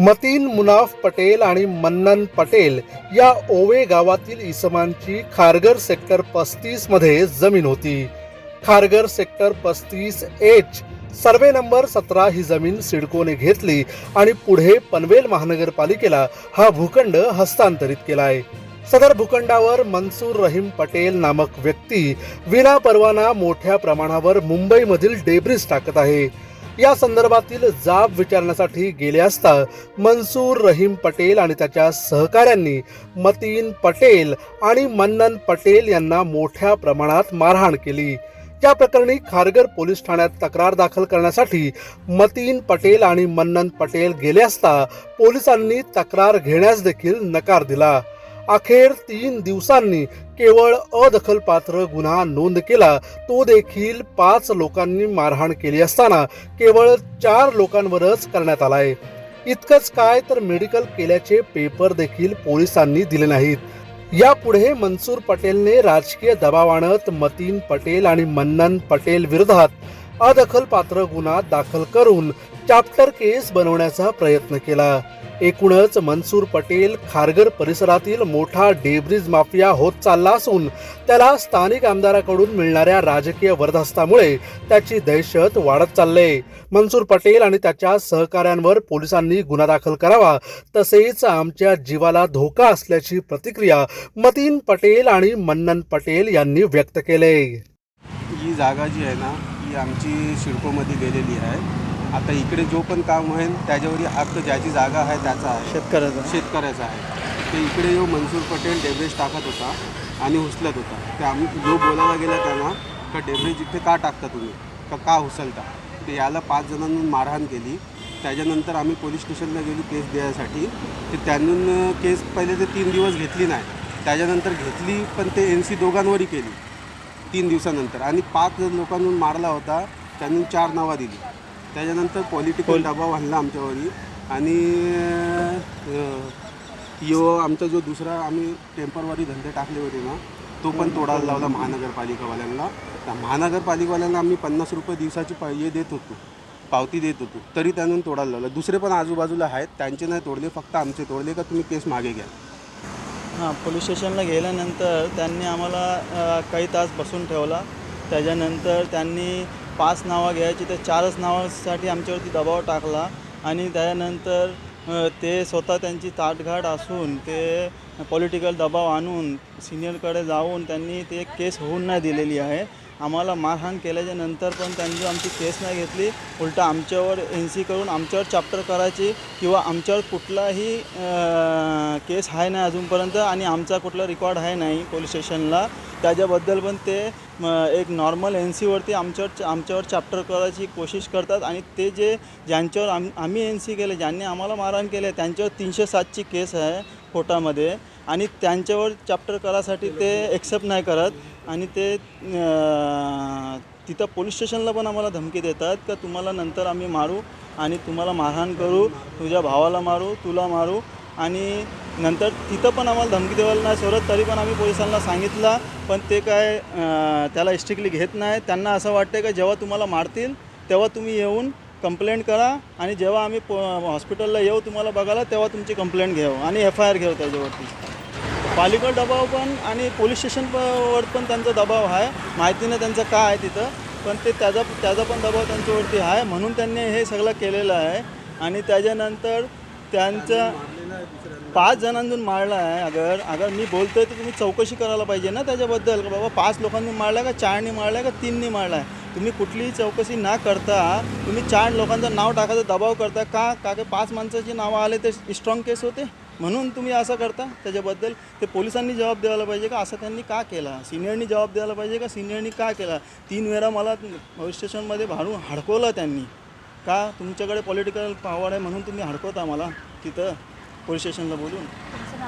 मतीन मुनाफ पटेल आणि मन्नन पटेल या ओवे गावातील इसमांची खारगर सेक्टर पस्तीसमध्ये जमीन होती. खारगर सेक्टर पस्तीस एच सर्वे नंबर सतरा ही जमीन सिडकोने घेतली आणि पुढे पनवेल महानगरपालिकेला हा भूखंड हस्तांतरित केलाय. सदर भूखंडावर मनसूर रहीम पटेल नामक व्यक्ती विना परवाना मोठ्या प्रमाणावर मुंबईमधील डेब्रिज टाकत आहे. या संदर्भातील जाब विचारण्यासाठी गेले असता मनसूर रहीम पटेल आणि त्याच्या सहकाऱ्यांनी मतीन पटेल आणि मन्नन पटेल यांना मोठ्या प्रमाणात मारहाण केली. या प्रकरणी खारघर पोलीस ठाण्यात तक्रार दाखल करण्यासाठी मतीन पटेल आणि मन्नन पटेल गेले असता पोलिसांनी तक्रार घेण्यास देखील नकार दिला. अखेर तीन दिवसांनी केवळ अदखलपात्र गुन्हा नोंद केला तो देखील पाच लोकांनी मारहाण केली असताना केवळ चार लोकांवरच करण्यात आलाय. इतकंच काय तर मेडिकल केल्याचे पेपर देखील पोलिसांनी दिले नाहीत. यापुढे मनसूर पटेलने राजकीय दबाव आणत मतीन पटेल आणि मन्नन पटेल विरोधात अदखलपात्र गुन्हा दाखल करून चॅप्टर केस बनवण्याचा प्रयत्न केला. एकूणच मनसूर पटेल खारघर परिसरातील मोठा डेब्रिज माफिया होत चालला असून त्याला स्थानिक आमदाराकडून मिळणाऱ्या राजकीय वरदहस्तामुळे त्याची दहशत वाढत चालले. मनसूर पटेल आणि त्याच्या सहकाऱ्यांवर पोलिसांनी गुन्हा दाखल करावा तसेच आमच्या जीवाला धोका असल्याची प्रतिक्रिया मतीन पटेल आणि मन्नन पटेल यांनी व्यक्त केले. ही जागा जी आहे ना ही आमची शिडकोमध्ये गेलेली आहे. आता इकडे जो पण काम होईल त्याच्यावर हक्क ज्याची जागा आहे त्याचा आहे. शेतकऱ्याचा शेतकऱ्याचा आहे. ते इकडे जो मनसूर पटेल डेब्रेज टाकत होता आणि उचलत होता. ते आम्ही जो बोलायला गेला त्यांना का डेब्रेज इथे का टाकता तुम्ही? का का उचलता ते याला पाच जणांनी मारहाण केली. त्याच्यानंतर आम्ही पोलीस स्टेशनला गेलो केस द्यायसाठी. ते त्यांनी केस पहिले ते तीन दिवस घेतली नाही. त्याच्यानंतर घेतली पण ते एन सी दोघांवरही केली. तीन दिवसानंतर. आणि पाच लोकांना मारला होता. त्यांनी चार नावं दिली. त्याच्यानंतर पॉलिटिकल दबाव आणला आमच्यावरी आणि यो आमचा जो दुसरा आम्ही टेम्परवारी धंदे टाकले होते ना तो पण तोडायला लावला महानगरपालिकावाल्यांना. त्या महानगरपालिकावाल्यांना आम्ही पन्नास रुपये दिवसाची प हे देत होतो पावती देत होतो तरी त्यांनी तोडायला लावलं. दुसरे पण आजूबाजूला आहेत त्यांचे नाही तोडले फक्त आमचे तोडले का तुम्ही केस मागे घ्या. हां पोलीस स्टेशनला गेल्यानंतर त्यांनी आम्हाला काही तास बसून ठेवला. त्याच्यानंतर त्यांनी पाच नावं घ्यायची तर चारच नावासाठी आमच्यावरती दबाव टाकला आणि त्यानंतर ते स्वतः त्यांची ताटघाट असून ते पॉलिटिकल दबाव आणून सिनियरकडे जाऊन त्यांनी ते केस होऊन नाही दिलेली आहे. आम्हाला मारहाण केल्याच्यानंतर पण त्यांनी आमची केस नाही घेतली. उलटा आमच्यावर एन सी करून आमच्यावर चॅप्टर करायची किंवा आमच्यावर कुठलाही केस आहे नाही अजूनपर्यंत आणि आमचा कुठला रेकॉर्ड आहे नाही पोलीस स्टेशनला त्याच्याबद्दल पण ते एक नॉर्मल एन सीवरती आमच्यावर आमच्यावर चॅप्टर करायची कोशिश करतात आणि ते जे ज्यांच्यावर आम आम्ही एन सी केले ज्यांनी आम्हाला मारहाण केले त्यांच्यावर तीनशे सातची केस आहे कोर्टामध्ये. आणि त्यांच्यावर चॅप्टर करायसाठी ते एक्सेप्ट नाही करत. आणि ते तिथं पोलीस स्टेशनला पण आम्हाला धमकी देतात का तुम्हाला नंतर आम्ही मारू आणि तुम्हाला मारहाण करू तुझ्या भावाला मारू तुला मारू. आणि नंतर तिथं पण आम्हाला धमकी द्यायला नाही सोडत तरी पण आम्ही पोलिसांना सांगितलं पण ते काय त्याला स्ट्रिक्टली घेत नाही. त्यांना असं वाटतं का जेव्हा तुम्हाला मारतील तेव्हा तुम्ही येऊन कंप्लेंट करा आणि जेव्हा आम्ही प हॉस्पिटलला येऊ तुम्हाला बघायला तेव्हा तुमची कंप्लेंट घेऊ आणि एफ आय आर घेऊ त्याच्यावरती. पालिका दबाव पण आणि पोलीस स्टेशन वर पण त्यांचा दबाव आहे. माहिती नाही त्यांचं काय आहे तिथं. पण ते त्याचा त्याचा पण दबाव त्यांच्यावरती आहे. म्हणून त्यांनी हे सगळं केलेलं आहे. आणि त्याच्यानंतर त्यांचं पाच जणांतून मारला आहे. अगर अगर मी बोलतोय तर तुम्ही चौकशी करायला पाहिजे ना त्याच्याबद्दल. का बाबा पाच लोकांनी मारला का? चारनी मारला का? तीननी मारला आहे तुम्ही कुठलीही चौकशी ना करता तुम्ही चार लोकांचं नाव टाकायचं दबाव करता का? का की पाच माणसाची नावं आले ते स्ट्रॉंग केस होते? म्हणून तुम्ही असं करता? त्याच्याबद्दल ते पोलिसांनी जबाब द्यायला पाहिजे का? असं त्यांनी का केला? सिनियरनी जबाब द्यायला पाहिजे का? सिनियरनी का केला? तीन वेळा मला पोलीस स्टेशनमध्ये भाडून हडकवलं त्यांनी. का? तुमच्याकडे पॉलिटिकल पॉवर आहे म्हणून तुम्ही हडकवता मला? तिथं पोलीस स्टेशनला बोलून.